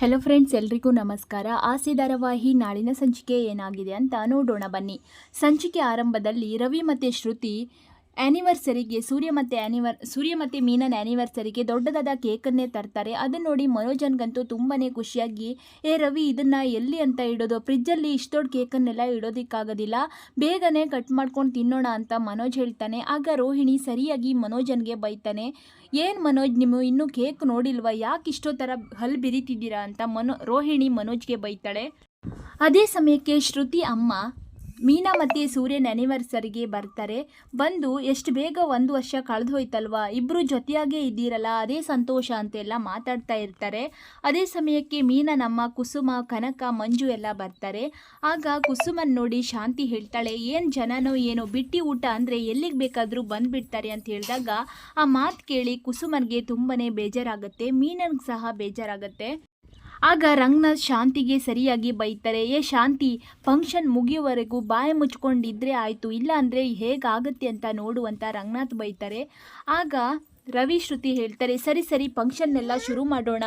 Hello friends ಎಲ್ರಿಗೂ ನಮಸ್ಕಾರ. ಆಸೆ ಧಾರಾವಾಹಿ ನಾಳಿನ ಸಂಚಿಕೆ ಏನಾಗಿದೆ ಅಂತ ನೋಡೋಣ ಬನ್ನಿ. ಸಂಚಿಕೆ ಆರಂಭದಲ್ಲಿ ರವಿ ಮತ್ತು ಶ್ರುತಿ ಆ್ಯನಿವರ್ಸರಿಗೆ ಸೂರ್ಯ ಮತ್ತು ಆ್ಯನಿವರ್ ಸೂರ್ಯ ಮತ್ತು ಮೀನನ್ ಆ್ಯನಿವರ್ಸರಿಗೆ ದೊಡ್ಡದಾದ ಕೇಕನ್ನೇ ತರ್ತಾರೆ. ಅದನ್ನು ನೋಡಿ ಮನೋಜನ್ಗಂತೂ ತುಂಬಾ ಖುಷಿಯಾಗಿ, ಏ ರವಿ, ಇದನ್ನು ಎಲ್ಲಿ ಅಂತ ಇಡೋದು? ಫ್ರಿಜ್ಜಲ್ಲಿ ಇಷ್ಟು ದೊಡ್ಡ ಕೇಕನ್ನೆಲ್ಲ ಇಡೋದಕ್ಕಾಗೋದಿಲ್ಲ. ಬೇಗನೆ ಕಟ್ ಮಾಡ್ಕೊಂಡು ತಿನ್ನೋಣ ಅಂತ ಮನೋಜ್ ಹೇಳ್ತಾನೆ. ಆಗ ರೋಹಿಣಿ ಸರಿಯಾಗಿ ಮನೋಜನ್ಗೆ ಬೈತಾನೆ, ಏನು ಮನೋಜ್ ನಿಮ್ಮ ಇನ್ನೂ ಕೇಕ್ ನೋಡಿಲ್ವ? ಯಾಕೆ ಇಷ್ಟೋ ಥರ ಹಲ್ ಬಿರಿತಿದ್ದೀರಾ? ಅಂತ ಮನೋ, ರೋಹಿಣಿ ಮನೋಜ್ಗೆ ಬೈತಾಳೆ. ಅದೇ ಸಮಯಕ್ಕೆ ಶ್ರುತಿ ಅಮ್ಮ ಮೀನಾ ಮತ್ತು ಸೂರ್ಯನ ಆ್ಯನಿವರ್ಸರಿಗೆ ಬರ್ತಾರೆ. ಬಂದು ಎಷ್ಟು ಬೇಗ ಒಂದು ವರ್ಷ ಕಳೆದು ಹೋಯ್ತಲ್ವಾ ಇಬ್ಬರು ಜೊತೆಯಾಗೇ ಇದ್ದೀರಲ್ಲ, ಅದೇ ಸಂತೋಷ ಅಂತೆಲ್ಲ ಮಾತಾಡ್ತಾ ಇರ್ತಾರೆ. ಅದೇ ಸಮಯಕ್ಕೆ ಮೀನಾ ನಮ್ಮ ಕುಸುಮ, ಕನಕ, ಮಂಜು ಎಲ್ಲ ಬರ್ತಾರೆ. ಆಗ ಕುಸುಮನ್ ನೋಡಿ ಶಾಂತಿ ಹೇಳ್ತಾಳೆ, ಏನು ಜನನೋ ಏನೋ, ಬಿಟ್ಟಿ ಊಟ ಅಂದರೆ ಎಲ್ಲಿಗೆ ಬೇಕಾದರೂ ಬಂದುಬಿಡ್ತಾರೆ ಅಂತ ಹೇಳಿದಾಗ ಆ ಮಾತು ಕೇಳಿ ಕುಸುಮನ್ಗೆ ತುಂಬಾ ಬೇಜಾರಾಗುತ್ತೆ, ಮೀನನ್ಗೆ ಸಹ ಬೇಜಾರಾಗುತ್ತೆ. ಆಗ ರಂಗನಾಥ್ ಶಾಂತಿಗೆ ಸರಿಯಾಗಿ ಬೈತಾರೆ. ಏ ಶಾಂತಿ, ಫಂಕ್ಷನ್ ಮುಗಿಯುವವರೆಗೂ ಬಾಯಿ ಮುಚ್ಕೊಂಡಿದ್ರೆ ಆಯಿತು. ಇಲ್ಲ ಅಂದರೆ ಹೇಗಾಗುತ್ತೆ ಅಂತ ನೋಡುವಂತ ರಂಗನಾಥ್ ಬೈತಾರೆ. ಆಗ ರವಿ ಶ್ರುತಿ ಹೇಳ್ತಾರೆ, ಸರಿ ಸರಿ, ಫಂಕ್ಷನ್ನೆಲ್ಲ ಶುರು ಮಾಡೋಣ.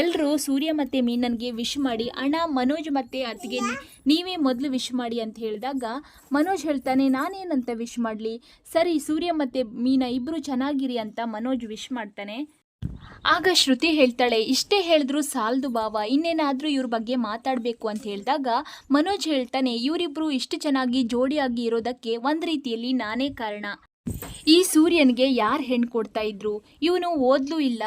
ಎಲ್ಲರೂ ಸೂರ್ಯ ಮತ್ತು ಮೀನನ್ಗೆ ವಿಶ್ ಮಾಡಿ, ಅಣ್ಣ, ಮನೋಜ್ ಮತ್ತು ಅತ್ತಿಗೆ ನೀವೇ ಮೊದಲು ವಿಶ್ ಮಾಡಿ ಅಂತ ಹೇಳಿದಾಗ ಮನೋಜ್ ಹೇಳ್ತಾನೆ, ನಾನೇನಂತ ವಿಶ್ ಮಾಡಲಿ? ಸರಿ, ಸೂರ್ಯ ಮತ್ತು ಮೀನ ಇಬ್ಬರು ಚೆನ್ನಾಗಿರಿ ಅಂತ ಮನೋಜ್ ವಿಶ್ ಮಾಡ್ತಾನೆ. ಆಗ ಶ್ರುತಿ ಹೇಳ್ತಾಳೆ, ಇಷ್ಟೇ ಹೇಳಿದ್ರು ಸಾಲದು ಬಾವ ಇನ್ನೇನಾದರೂ ಇವ್ರ ಬಗ್ಗೆ ಮಾತಾಡಬೇಕು ಅಂತ ಹೇಳಿದಾಗ ಮನೋಜ್ ಹೇಳ್ತಾನೆ ಇವರಿಬ್ಬರು ಇಷ್ಟು ಚೆನ್ನಾಗಿ ಜೋಡಿಯಾಗಿ ಇರೋದಕ್ಕೆ ಒಂದು ರೀತಿಯಲ್ಲಿ ನಾನೇ ಕಾರಣ. ಈ ಸೂರ್ಯನಿಗೆ ಯಾರು ಹೆಣ್ಣು ಕೊಡ್ತಾ ಇದ್ರು? ಇವನು ಓದ್ಲೂ ಇಲ್ಲ,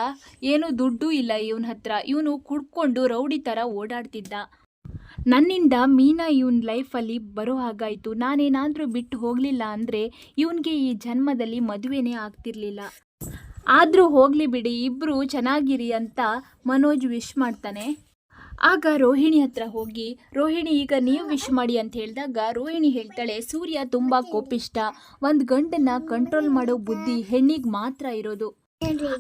ಏನು ದುಡ್ಡು ಇಲ್ಲ ಇವನ ಹತ್ರ. ಇವನು ಕುಡ್ಕೊಂಡು ರೌಡಿ ಥರ ಓಡಾಡ್ತಿದ್ದ. ನನ್ನಿಂದ ಮೀನಾ ಇವನ್ ಲೈಫಲ್ಲಿ ಬರೋ ಹಾಗಾಯಿತು. ನಾನೇನಾದರೂ ಬಿಟ್ಟು ಹೋಗಲಿಲ್ಲ ಅಂದರೆ ಇವನಿಗೆ ಈ ಜನ್ಮದಲ್ಲಿ ಮದುವೆನೇ ಆಗ್ತಿರ್ಲಿಲ್ಲ. ಆದರೂ ಹೋಗಲಿ ಬಿಡಿ ಇಬ್ಬರು ಚೆನ್ನಾಗಿರಿ ಅಂತ ಮನೋಜ್ ವಿಶ್ ಮಾಡ್ತಾನೆ. ಆಗ ರೋಹಿಣಿ ಹತ್ರ ಹೋಗಿ, ರೋಹಿಣಿ, ಈಗ ನೀವು ವಿಶ್ ಮಾಡಿ ಅಂತ ಹೇಳಿದಾಗ ರೋಹಿಣಿ ಹೇಳ್ತಾಳೆ, ಸೂರ್ಯ ತುಂಬ ಕೋಪಿಷ್ಟ. ಒಂದು ಗಂಡನ್ನ ಕಂಟ್ರೋಲ್ ಮಾಡೋ ಬುದ್ಧಿ ಹೆಣ್ಣಿಗೆ ಮಾತ್ರ ಇರೋದು.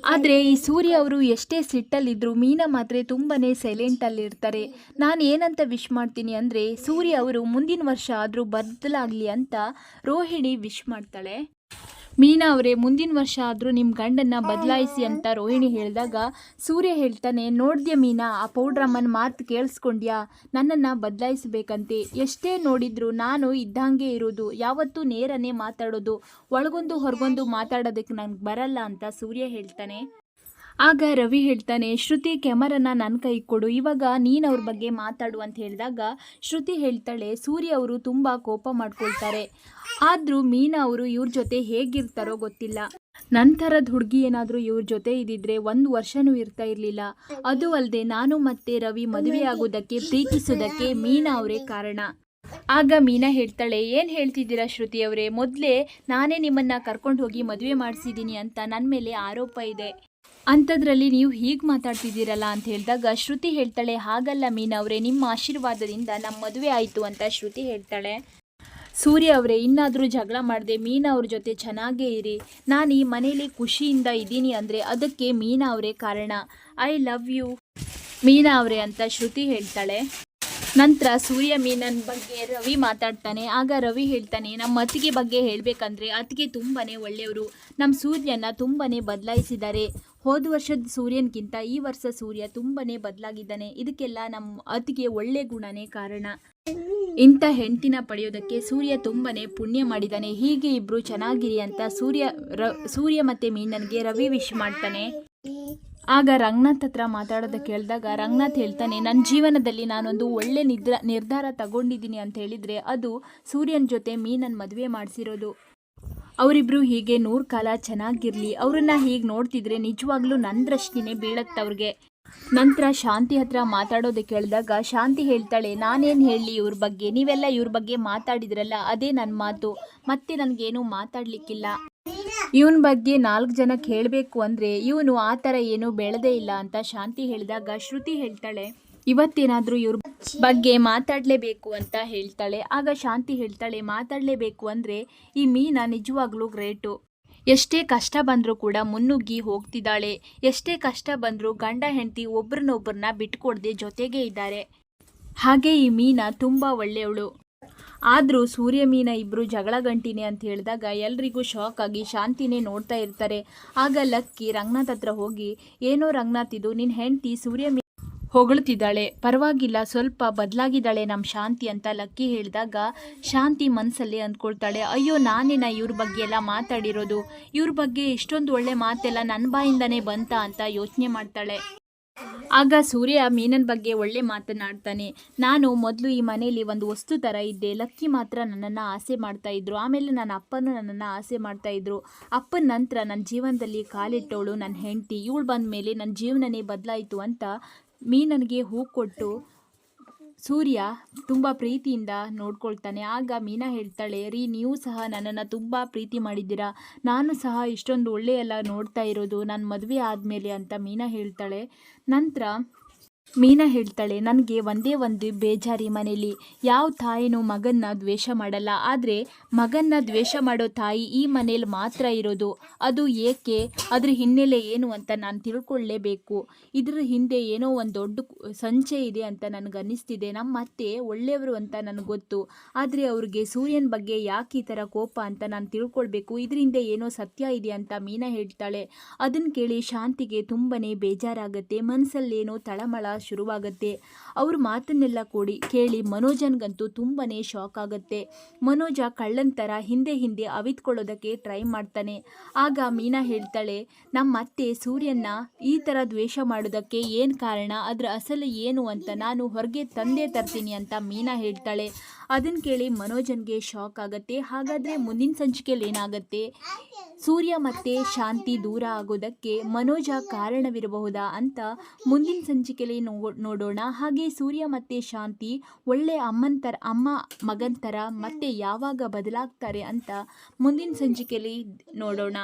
ಆದರೆ ಈ ಸೂರ್ಯ ಅವರು ಎಷ್ಟೇ ಸಿಟ್ಟಲ್ಲಿದ್ದರೂ ಮೀನಾ ಮಾತ್ರ ತುಂಬಾ ಸೈಲೆಂಟಲ್ಲಿ ಇರ್ತಾರೆ. ನಾನು ಏನಂತ ವಿಶ್ ಮಾಡ್ತೀನಿ ಅಂದರೆ, ಸೂರ್ಯ ಅವರು ಮುಂದಿನ ವರ್ಷ ಆದರೂ ಬದಲಾಗಲಿ ಅಂತ ರೋಹಿಣಿ ವಿಶ್ ಮಾಡ್ತಾಳೆ. ಮೀನಾ ಅವರೇ, ಮುಂದಿನ ವರ್ಷ ಆದರೂ ನಿಮ್ಮ ಗಂಡನ್ನ ಬದಲಾಯಿಸಿ ಅಂತ ರೋಹಿಣಿ ಹೇಳಿದಾಗ ಸೂರ್ಯ ಹೇಳ್ತಾನೆ, ನೋಡ್ದ್ಯಾ ಮೀನಾ, ಆ ಪೌಡ್ರಮ್ಮನ ಮಾತು ಕೇಳಿಸ್ಕೊಂಡ್ಯಾ? ನನ್ನನ್ನು ಬದಲಾಯಿಸಬೇಕಂತೆ. ಎಷ್ಟೇ ನೋಡಿದ್ರು ನಾನು ಇದ್ದಂಗೆ ಇರೋದು, ಯಾವತ್ತೂ ನೇರನೇ ಮಾತಾಡೋದು, ಒಳಗೊಂದು ಹೊರಗೊಂದು ಮಾತಾಡೋದಕ್ಕೆ ನನಗೆ ಬರಲ್ಲ ಅಂತ ಸೂರ್ಯ ಹೇಳ್ತಾನೆ. ಆಗ ರವಿ ಹೇಳ್ತಾನೆ, ಶ್ರುತಿ, ಕ್ಯಾಮರಾನ ನನ್ನ ಕೈ ಕೊಡು. ಇವಾಗ ನೀನು ಅವ್ರ ಬಗ್ಗೆ ಮಾತಾಡು ಅಂತ ಹೇಳಿದಾಗ ಶ್ರುತಿ ಹೇಳ್ತಾಳೆ, ಸೂರ್ಯ ಅವರು ತುಂಬ ಕೋಪ ಮಾಡ್ಕೊಳ್ತಾರೆ. ಆದರೂ ಮೀನಾ ಅವರು ಇವ್ರ ಜೊತೆ ಹೇಗಿರ್ತಾರೋ ಗೊತ್ತಿಲ್ಲ. ನಂತರದ ಹುಡುಗಿ ಏನಾದರೂ ಇವ್ರ ಜೊತೆ ಇದ್ದಿದ್ರೆ ಒಂದು ವರ್ಷನೂ ಇರ್ತಾ ಇರಲಿಲ್ಲ. ಅದು ಅಲ್ಲದೆ ನಾನು ಮತ್ತೆ ರವಿ ಮದುವೆ ಆಗೋದಕ್ಕೆ ಪ್ರೀತಿಸೋದಕ್ಕೆ ಮೀನಾ ಅವರೇ ಕಾರಣ. ಆಗ ಮೀನಾ ಹೇಳ್ತಾಳೆ, ಏನು ಹೇಳ್ತಿದ್ದೀರಾ ಶ್ರುತಿ ಅವರೇ? ಮೊದಲೇ ನಾನೇ ನಿಮ್ಮನ್ನು ಕರ್ಕೊಂಡು ಹೋಗಿ ಮದುವೆ ಮಾಡಿಸಿದ್ದೀನಿ ಅಂತ ನನ್ನ ಮೇಲೆ ಆರೋಪ ಇದೆ. ಅಂಥದ್ರಲ್ಲಿ ನೀವು ಹೀಗೆ ಮಾತಾಡ್ತಿದ್ದೀರಲ್ಲ ಅಂತ ಹೇಳಿದಾಗ, ಶ್ರುತಿ ಹೇಳ್ತಾಳೆ, ಹಾಗಲ್ಲ ಮೀನಾ ಅವರೇ, ನಿಮ್ಮ ಆಶೀರ್ವಾದದಿಂದ ನಮ್ಮ ಮದುವೆ ಆಯಿತು ಅಂತ ಶ್ರುತಿ ಹೇಳ್ತಾಳೆ. ಸೂರ್ಯ ಅವರೇ, ಇನ್ನಾದರೂ ಜಗಳ ಮಾಡದೆ, ಮೀನಾ ಅವ್ರ ಜೊತೆ ಚೆನ್ನಾಗೇ ಇರಿ. ನಾನು ಈ ಮನೇಲಿ ಖುಷಿಯಿಂದ ಇದ್ದೀನಿ ಅಂದರೆ ಅದಕ್ಕೆ ಮೀನಾ ಅವರೇ ಕಾರಣ. I love you. ಮೀನಾ ಅವರೇ ಅಂತ ಶ್ರುತಿ ಹೇಳ್ತಾಳೆ. ನಂತರ ಸೂರ್ಯ ಮೀನನ್ ಬಗ್ಗೆ ರವಿ ಮಾತಾಡ್ತಾನೆ. ಆಗ ರವಿ ಹೇಳ್ತಾನೆ ನಮ್ಮ ಅತ್ತಿಗೆ ಬಗ್ಗೆ ಹೇಳಬೇಕಂದ್ರೆ ಅತ್ತಿಗೆ ತುಂಬಾ ಒಳ್ಳೆಯವರು. ನಮ್ಮ ಸೂರ್ಯನ ತುಂಬಾ ಬದಲಾಯಿಸಿದ್ದಾರೆ. ಹೋದ ವರ್ಷದ ಸೂರ್ಯನಿಗಿಂತ ಈ ವರ್ಷ ಸೂರ್ಯ ತುಂಬನೇ ಬದಲಾಗಿದ್ದಾನೆ. ಇದಕ್ಕೆಲ್ಲ ನಮ್ಮ ಅತಿಗೆ ಒಳ್ಳೆ ಗುಣನೇ ಕಾರಣ. ಇಂಥ ಹೆಂಡತಿನ ಪಡೆಯೋದಕ್ಕೆ ಸೂರ್ಯ ತುಂಬನೇ ಪುಣ್ಯ ಮಾಡಿದ್ದಾನೆ ಹೀಗೆ ಇಬ್ರು ಚೆನ್ನಾಗಿರಿ ಅಂತ ಸೂರ್ಯ ಸೂರ್ಯ ಮತ್ತೆ ಮೀನನ್ಗೆ ರವಿ ವಿಶ್ ಮಾಡ್ತಾನೆ. ಆಗ ರಂಗನಾಥ್ ಹತ್ರ ಮಾತಾಡೋದಕ್ಕೆ ಕೇಳಿದಾಗ ರಂಗನಾಥ್ ಹೇಳ್ತಾನೆ ನನ್ನ ಜೀವನದಲ್ಲಿ ನಾನೊಂದು ಒಳ್ಳೆ ನಿದ್ರ, ನಿರ್ಧಾರ ತಗೊಂಡಿದ್ದೀನಿ ಅಂತ ಹೇಳಿದರೆ ಅದು ಸೂರ್ಯನ ಜೊತೆ ಮೀನನ್ ಮದುವೆ ಮಾಡಿಸಿರೋದು. ಅವರಿಬ್ರು ಹೀಗೆ ನೂರು ಕಾಲ ಚೆನ್ನಾಗಿರಲಿ, ಅವ್ರನ್ನ ಹೀಗೆ ನೋಡ್ತಿದ್ರೆ ನಿಜವಾಗ್ಲೂ ನನ್ನ ದೃಷ್ಟಿನೇ ಬೀಳತ್ತೆ ಅವ್ರಿಗೆ ನಂತರ ಶಾಂತಿ ಹತ್ರ ಮಾತಾಡೋದಕ್ಕೆ ಕೇಳಿದಾಗ ಶಾಂತಿ ಹೇಳ್ತಾಳೆ, ನಾನೇನು ಹೇಳಲಿ ಇವ್ರ ಬಗ್ಗೆ? ನೀವೆಲ್ಲ ಇವ್ರ ಬಗ್ಗೆ ಮಾತಾಡಿದ್ರಲ್ಲ, ಅದೇ ನನ್ನ ಮಾತು. ಮತ್ತೆ ನನಗೇನು ಮಾತಾಡಲಿಕ್ಕಿಲ್ಲ. ಇವನ ಬಗ್ಗೆ ನಾಲ್ಕು ಜನಕ್ಕೆ ಹೇಳಬೇಕು ಅಂದರೆ, ಇವನು ಆ ಥರ ಏನೂ ಬೆಳೆದೇ ಇಲ್ಲ ಅಂತ ಶಾಂತಿ ಹೇಳಿದಾಗ ಶ್ರುತಿ ಹೇಳ್ತಾಳೆ ಇವತ್ತೇನಾದರೂ ಇವ್ರ ಬಗ್ಗೆ ಮಾತಾಡಲೇಬೇಕು ಅಂತ ಹೇಳ್ತಾಳೆ. ಆಗ ಶಾಂತಿ ಹೇಳ್ತಾಳೆ, ಮಾತಾಡಲೇಬೇಕು ಅಂದರೆ ಈ ಮೀನಾ ನಿಜವಾಗ್ಲೂ ಗ್ರೇಟು. ಎಷ್ಟೇ ಕಷ್ಟ ಬಂದರೂ ಕೂಡ ಮುನ್ನುಗ್ಗಿ ಹೋಗ್ತಿದ್ದಾಳೆ. ಎಷ್ಟೇ ಕಷ್ಟ ಬಂದರೂ ಗಂಡ ಹೆಂಡತಿ ಒಬ್ರನ್ನೊಬ್ಬರನ್ನ ಬಿಟ್ಕೊಡ್ದೆ ಜೊತೆಗೇ ಇದ್ದಾರೆ. ಹಾಗೆ ಈ ಮೀನಾ ತುಂಬ ಒಳ್ಳೆಯವಳು. ಆದರೂ ಸೂರ್ಯ ಮೀನ ಇಬ್ಬರು ಜಗಳ ಗಂಟಿನೇ ಅಂತ ಹೇಳಿದಾಗ ಎಲ್ರಿಗೂ ಶಾಕ್ ಆಗಿ ಶಾಂತಿನೇ ನೋಡ್ತಾ ಇರ್ತಾರೆ. ಆಗ ಲಕ್ಕಿ ರಂಗನಾಥ್ ಹತ್ರ ಹೋಗಿ, ಏನೋ ರಂಗನಾಥ್ ಇದು ನಿನ್ನ ಹೆಂಡತಿ ಸೂರ್ಯ ಹೊಗಳ್ತಿದ್ದಾಳೆ. ಪರವಾಗಿಲ್ಲ, ಸ್ವಲ್ಪ ಬದಲಾಗಿದ್ದಾಳೆ ನಮ್ಮ ಶಾಂತಿ ಅಂತ ಲಕ್ಕಿ ಹೇಳಿದಾಗ ಶಾಂತಿ ಮನಸ್ಸಲ್ಲಿ ಅಂದ್ಕೊಳ್ತಾಳೆ. ಅಯ್ಯೋ ನಾನೇನ ಇವ್ರ ಬಗ್ಗೆ ಎಲ್ಲ ಮಾತಾಡಿರೋದು. ಇವ್ರ ಬಗ್ಗೆ ಇಷ್ಟೊಂದು ಒಳ್ಳೆ ಮಾತೆಲ್ಲ ನನ್ನ ಬಾಯಿಂದನೇ ಬಂತ ಅಂತ ಯೋಚನೆ ಮಾಡ್ತಾಳೆ. ಆಗ ಸೂರ್ಯ ಮೀನನ ಬಗ್ಗೆ ಒಳ್ಳೆ ಮಾತನಾಡ್ತಾನೆ. ನಾನು ಮೊದಲು ಈ ಮನೆಯಲ್ಲಿ ಒಂದು ವಸ್ತು ಥರ ಇದ್ದೆ. ಲಕ್ಕಿ ಮಾತ್ರ ನನ್ನನ್ನು ಆಸೆ ಮಾಡ್ತಾ ಇದ್ರು. ಆಮೇಲೆ ನನ್ನ ಅಪ್ಪನೂ ನನ್ನನ್ನು ಆಸೆ ಮಾಡ್ತಾ ಇದ್ರು. ಅಪ್ಪನ ನಂತರ ನನ್ನ ಜೀವನದಲ್ಲಿ ಕಾಲಿಟ್ಟವಳು ನನ್ನ ಹೆಂಡತಿ. ಇವಳು ಬಂದ ಮೇಲೆ ನನ್ನ ಜೀವನನೇ ಬದಲಾಯಿತು ಅಂತ ಮೀನನಿಗೆ ಹೂ ಕೊಟ್ಟು ಸೂರ್ಯ ತುಂಬ ಪ್ರೀತಿಯಿಂದ ನೋಡ್ಕೊಳ್ತಾನೆ. ಆಗ ಮೀನಾ ಹೇಳ್ತಾಳೆ, ರೀ, ನೀವು ಸಹ ನನ್ನನ್ನು ತುಂಬ ಪ್ರೀತಿ ಮಾಡಿದ್ದೀರಾ? ನಾನು ಸಹ ಇಷ್ಟೊಂದು ಒಳ್ಳೆಯಲ್ಲ ನೋಡ್ತಾ ಇರೋದು. ನಾನು ಮದುವೆ ಆದಮೇಲೆ, ಅಂತ ಮೀನಾ ಹೇಳ್ತಾಳೆ. ನಂತರ ಮೀನಾ ಹೇಳ್ತಾಳೆ, ನನಗೆ ಒಂದೇ ಒಂದು ಬೇಜಾರಿ ಮನೇಲಿ. ಯಾವ ತಾಯಿನೂ ಮಗನ್ನ ದ್ವೇಷ ಮಾಡಲ್ಲ. ಆದರೆ ಮಗನ್ನ ದ್ವೇಷ ಮಾಡೋ ತಾಯಿ ಈ ಮನೇಲಿ ಮಾತ್ರ ಇರೋದು. ಅದು ಏಕೆ? ಅದ್ರ ಹಿನ್ನೆಲೆ ಏನು ಅಂತ ನಾನು ತಿಳ್ಕೊಳ್ಳೇಬೇಕು ಇದ್ರ ಹಿಂದೆ ಏನೋ ಒಂದು ದೊಡ್ಡ ಸಂಚೆ ಇದೆ ಅಂತ ನನಗೆ ಅನ್ನಿಸ್ತಿದೆ ನಮ್ಮ ಅತ್ತೆ ಒಳ್ಳೆಯವರು ಅಂತ ನನಗೆ ಗೊತ್ತು. ಆದರೆ ಅವ್ರಿಗೆ ಸೂರ್ಯನ ಬಗ್ಗೆ ಯಾಕೆ ಈ ಥರ ಕೋಪ ಅಂತ ನಾನು ತಿಳ್ಕೊಳ್ಬೇಕು. ಇದರಿಂದ ಏನೋ ಸತ್ಯ ಇದೆ ಅಂತ ಮೀನಾ ಹೇಳ್ತಾಳೆ. ಅದನ್ನು ಕೇಳಿ ಶಾಂತಿಗೆ ತುಂಬನೇ ಬೇಜಾರಾಗುತ್ತೆ. ಮನಸ್ಸಲ್ಲೇನೋ ತಳಮಳ ಶುರುವಾಗತ್ತೆ. ಅವ್ರ ಮಾತನ್ನೆಲ್ಲ ಕೂಡಿ ಕೇಳಿ ಮನೋಜನ್ಗಂತೂ ತುಂಬಾ ಶಾಕ್ ಆಗುತ್ತೆ. ಮನೋಜ ಕಳ್ಳನ್ ಥರ ಹಿಂದೆ ಹಿಂದೆ ಅವಿತ್ಕೊಳ್ಳೋದಕ್ಕೆ ಟ್ರೈ ಮಾಡ್ತಾನೆ. ಆಗ ಮೀನಾ ಹೇಳ್ತಾಳೆ ನಮ್ಮ ಅತ್ತೆ ಸೂರ್ಯನ್ನ ಈ ಥರ ದ್ವೇಷ ಮಾಡೋದಕ್ಕೆ ಏನು ಕಾರಣ? ಅದರ ಅಸಲು ಏನು ಅಂತ ನಾನು ಹೊರಗೆ ತಂದೆ ತರ್ತೀನಿ ಅಂತ ಮೀನಾ ಹೇಳ್ತಾಳೆ. ಅದನ್ನು ಕೇಳಿ ಮನೋಜನ್ಗೆ ಶಾಕ್ ಆಗುತ್ತೆ. ಹಾಗಾದರೆ ಮುಂದಿನ ಸಂಚಿಕೆಯಲ್ಲಿ ಏನಾಗುತ್ತೆ? ಸೂರ್ಯ ಮತ್ತೆ ಶಾಂತಿ ದೂರ ಆಗೋದಕ್ಕೆ ಮನೋಜ ಕಾರಣವಿರಬಹುದಾ ಅಂತ ಮುಂದಿನ ಸಂಚಿಕೆಯಲ್ಲಿ ನೋಡೋಣ. ಹಾಗೆ ಸೂರ್ಯ ಮತ್ತೆ ಶಾಂತಿ ಒಳ್ಳೆ ಅಮ್ಮನ ಥರ ಅಮ್ಮ ಮಗನ ಥರ ಮತ್ತೆ ಯಾವಾಗ ಬದಲಾಗ್ತಾರೆ ಅಂತ ಮುಂದಿನ ಸಂಚಿಕೆಯಲ್ಲಿ ನೋಡೋಣ.